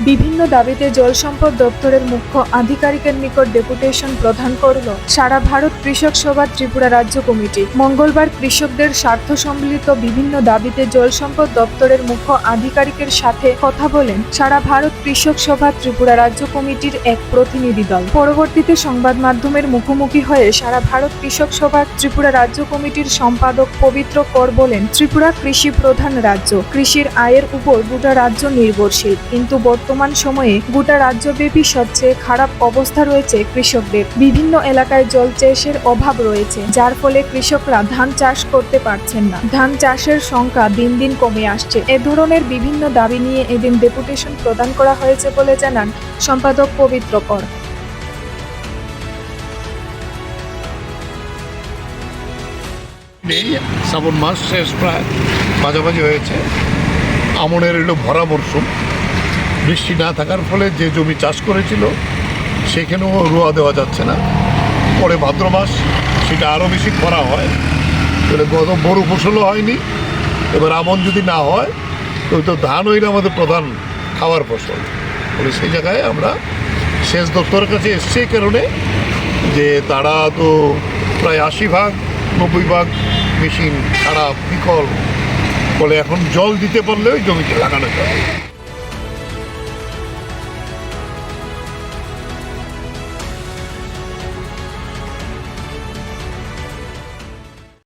বিভিন্ন দাবিতে জল সম্পদ দপ্তরের মুখ্য আধিকারিকের নিকট ডেপুটেশন প্রদান করল সারা ভারত কৃষক সভা ত্রিপুরা রাজ্য কমিটি। মঙ্গলবার কৃষকদের স্বার্থ সম্মিলিত বিভিন্ন দাবিতে জল সম্পদ দপ্তরের মুখ্য আধিকারিকের সাথে কথা বলেন সারা ভারত কৃষক সভা ত্রিপুরা রাজ্য কমিটির এক প্রতিনিধি দল। পরবর্তীতে সংবাদ মাধ্যমের মুখোমুখি হয়ে সারা ভারত কৃষক সভা ত্রিপুরা রাজ্য কমিটির সম্পাদক পবিত্র কর বলেন, ত্রিপুরা কৃষি প্রধান রাজ্য। কৃষির আয়ের উপর গোটা রাজ্য নির্ভরশীল। কিন্তু বর্তমান সময়ে গোটা রাজ্যব্যাপী সবচেয়ে খারাপ অবস্থা রয়েছে কৃষকদের। বিভিন্ন এলাকায় জল চাষের অভাব রয়েছে, যার ফলে কৃষকরা ধান চাষ করতে পারছেন না। ধান চাষের সংখ্যা দিন দিন কমে আসছে। এ ধরনের বিভিন্ন দাবি নিয়ে এদিন ডেপুটেশন প্রদান করা হয়েছে বলে জানান সম্পাদক পবিত্র কর। শ্রাবণ মাস শেষ প্রায়, মাঝামাঝি হয়েছে। আমনের এলো ভরা মরশুম। বৃষ্টি না থাকার ফলে যে জমি চাষ করেছিল, সেখানেও রোয়া দেওয়া যাচ্ছে না। পরে ভাদ্র মাস, সেটা আরও বেশি খরা হয়। তাহলে গত বড় ফসলও হয়নি। এবার আমন যদি না হয়, তো তো ধান হইলে আমাদের প্রধান খাওয়ার ফসল। বলে সেই জায়গায় আমরা সেচ দপ্তরের কাছে এসছে কারণে যে তারা তো প্রায় আশি ভাগ, নব্বই ভাগ মেশিন, খারাপ, বিকল। ফলে এখন জল দিতে পারলে ওই জমিতে লাগানো যায়।